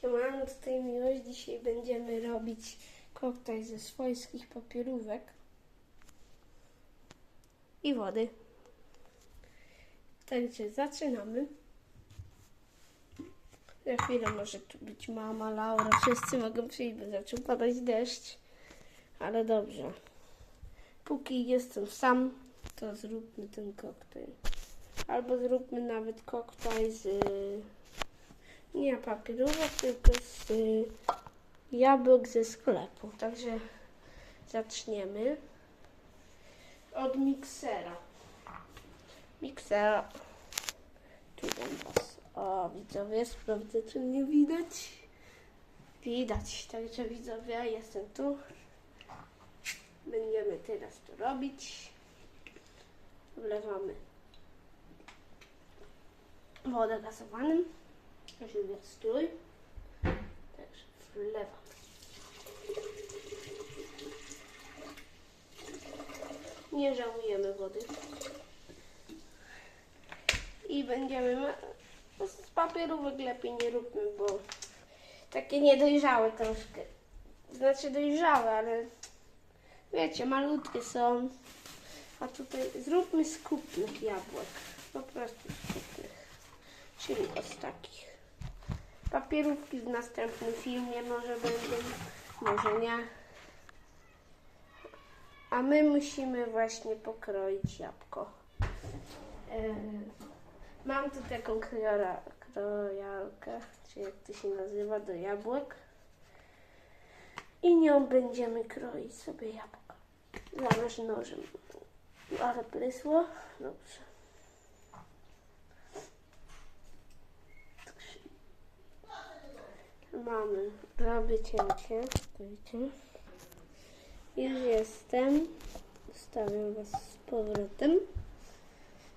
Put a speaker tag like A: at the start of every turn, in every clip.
A: Siemano, tutaj Miłość. Dzisiaj będziemy robić koktajl ze swojskich papierówek i wody. Także zaczynamy. Za chwilę może tu być mama, Laura, wszyscy mogą przyjść, bo zaczął padać deszcz. Ale dobrze. Póki jestem sam, to zróbmy ten koktajl. Albo zróbmy nawet koktajl z... Nie papierówek, tylko z y, jabłek ze sklepu. Także zaczniemy od miksera. Miksera. Tu was. O, widzowie, sprawdzę, czy mnie widać. Widać, także widzowie, jestem tu. Będziemy teraz to robić. Wlewamy wodę gazowanym. Żeby strój. Także wlewam. Nie żałujemy wody. I będziemy... Z papierówek lepiej nie róbmy, bo takie niedojrzałe troszkę. Znaczy dojrzałe, ale wiecie, malutkie są. A tutaj zróbmy z kupnych jabłek. Po prostu z kupnych. Czyli od takich. Papierówki w następnym filmie może będą, może nie. A my musimy właśnie pokroić jabłko. Yy, mam tu taką krojora, krojalkę, czy jak to się nazywa, do jabłek. I nią będziemy kroić sobie jabłko. Zamiast nożem. Ale prysło. Dobrze. Mamy prawie cięcie. Widzicie? Już jestem. Stawiam Was z powrotem.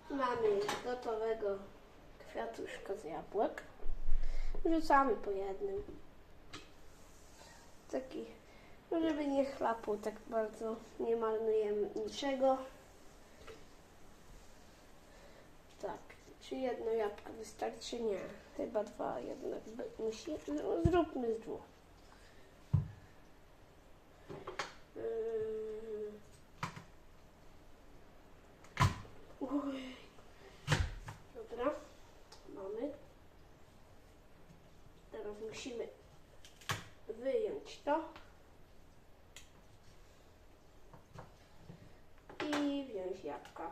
A: Mamy gotowego kwiatuszka z jabłek. Rzucamy po jednym. Taki, żeby nie chlapł tak bardzo, nie marnujemy niczego. Tak, czy jedno jabłko wystarczy? Nie, chyba dwa jednak musi. No, zróbmy z dwóch. Ojej. Dobra, mamy. Teraz musimy wyjąć to i wziąć jabłka.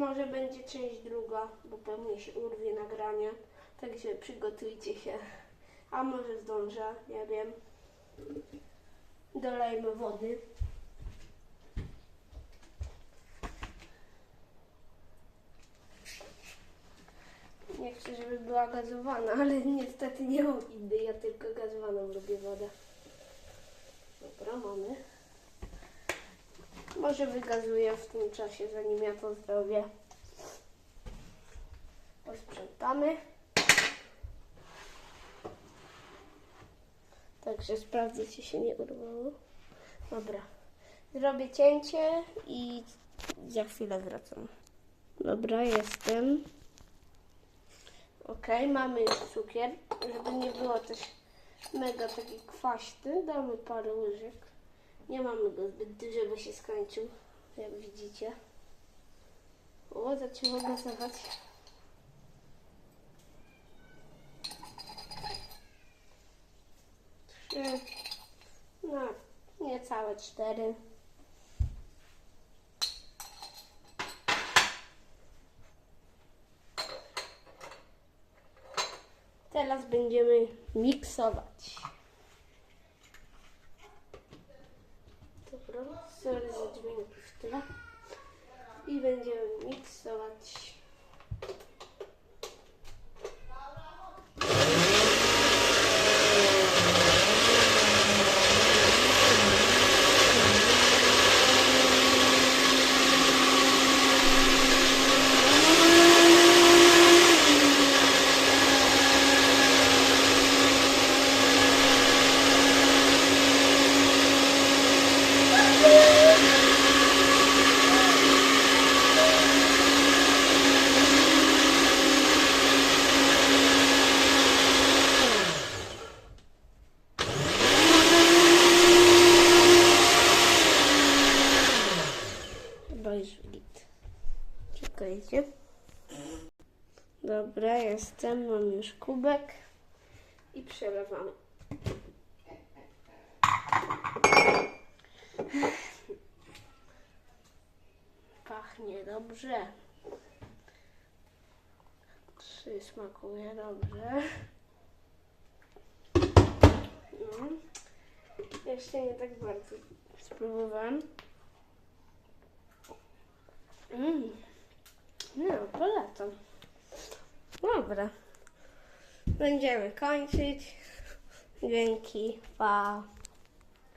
A: Może będzie część druga, bo pewnie się urwie nagranie, także przygotujcie się. A może zdążę, nie wiem. Dolejmy wody. Nie chcę, żeby była gazowana, ale niestety nie mam innej, ja tylko gazowaną lubię wodę. Dobra, mamy. Może wygazuję w tym czasie, zanim ja to zrobię. Posprzątamy. Także sprawdzę, czy się nie urwało. Dobra. Zrobię cięcie i za chwilę wracam. Dobra, jestem. Ok, mamy cukier, żeby nie było też mega taki kwaśny, damy parę łyżek. Nie mamy go zbyt dużo, bo się skończył, jak widzicie. O, zaczęło gazować. Trzy, no, niecałe cztery. Teraz będziemy miksować. Dobra, sorry za dźwięk w tle. I idzie. Dobra, jestem, mam już kubek i przelewamy. Pachnie dobrze. Czy smakuje dobrze? No. Jeszcze nie tak bardzo spróbowałem. Mm. Polecam. Dobra. Będziemy kończyć. Dzięki. Pa.